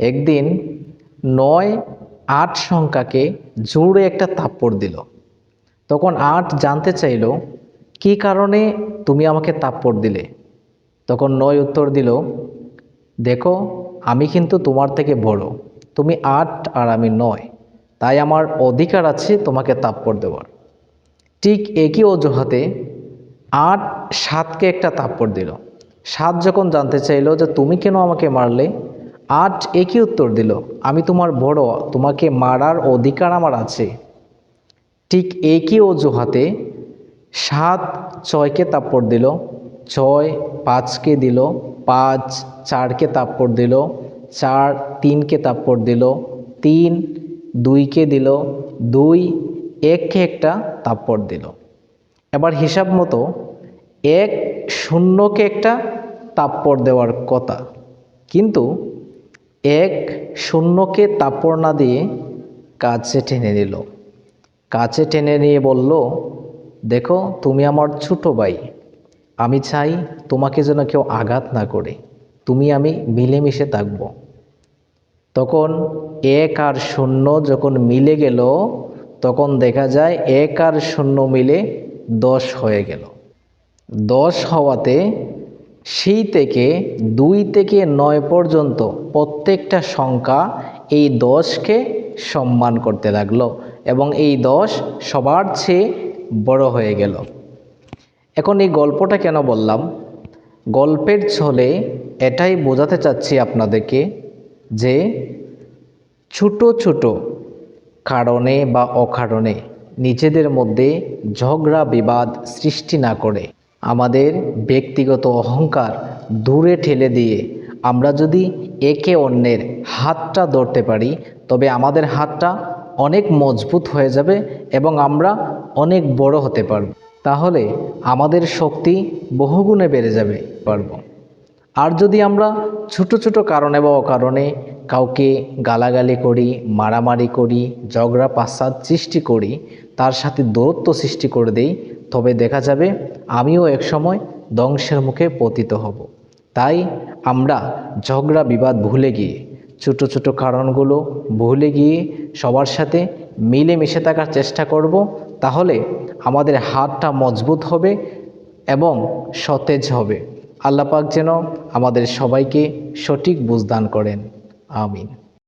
একদিন নয় আট সংখ্যাকে জোরে একটা থাপ্পড় দিল। তখন আট জানতে চাইল, কী কারণে তুমি আমাকে থাপ্পড় দিলে? তখন নয় উত্তর দিল, দেখো, আমি কিন্তু তোমার থেকে বড়। তুমি আট আর আমি নয়। তাই আমার অধিকার আছে তোমাকে তাপ্পড় দেওয়ার। ঠিক একই অজুহাতে আট সাতকে একটা তাপ্পড় দিল। সাত যখন জানতে চাইলো যে, তুমি কেন আমাকে মারলে? আট একই উত্তর দিল, আমি তোমার বড়, তোমাকে মারার অধিকার আমার আছে। ঠিক একই অজুহাতে সাত ছয়কে তাপ্পড় দিল, ছয় পাঁচকে দিল, পাঁচ চারকে তাপ্পড় দিল, চার তিনকে তাপ্পড় দিল, তিন দুইকে দিল, দুই এককে একটা তাপ্পড় দিল। এবার হিসাব মতো এক শূন্যকে একটা তাপ্পড় দেওয়ার কথা। কিন্তু এক শূন্যকে তাপ্পড় না দিয়ে কাছে টেনে নিল। কাছে টেনে নিয়ে বলল, দেখো, তুমি আমার ছোট ভাই। আমি চাই তোমাকে যেন কেউ আঘাত না করে। তুমি আমি মিলেমিশে থাকব। তখন এক আর শূন্য যখন মিলে গেল, তখন দেখা যায় এক আর শূন্য মিলে দশ হয়ে গেল। দশ হওয়াতে সেই থেকে দুই থেকে নয় পর্যন্ত প্রত্যেকটা সংখ্যা এই দশকে সম্মান করতে লাগল এবং এই দশ সবার চেয়ে বড় হয়ে গেল। এখন এই গল্পটা কেন বললাম? গল্পের ছলে এটাই বোঝাতে চাচ্ছি আপনাদেরকে যে ছোট ছোট কারণে বা অকারণে নিজেদের মধ্যে ঝগড়া বিবাদ সৃষ্টি না করে আমাদের ব্যক্তিগত অহংকার দূরে ঠেলে দিয়ে আমরা যদি একে অন্যের হাতটা ধরতে পারি, তবে আমাদের হাতটা অনেক মজবুত হয়ে যাবে এবং আমরা অনেক বড় হতে পারব। তাহলে আমাদের শক্তি বহুগুণে বেড়ে যাবে পারব। আর যদি আমরা ছোট ছোট কারণে বা অকারণে কাউকে গালাগালি করি, মারামারি করি, ঝগড়া পাসাদ সৃষ্টি করি, তার সাথে দূরত্ব সৃষ্টি করে দেই তবে দেখা যাবে আমিও একসময় ধ্বংসের মুখে পতিত হব। তাই আমরা ঝগড়া বিবাদ ভুলে গিয়ে, ছোট ছোট কারণগুলো ভুলে গিয়ে সবার সাথে মিলেমিশে থাকার চেষ্টা করব, তাহলে আমাদের হাতটা মজবুত হবে এবং সতেজ হবে। আল্লাপাক যেন আমাদের সবাইকে সঠিক বুঝদান করেন। আমিন।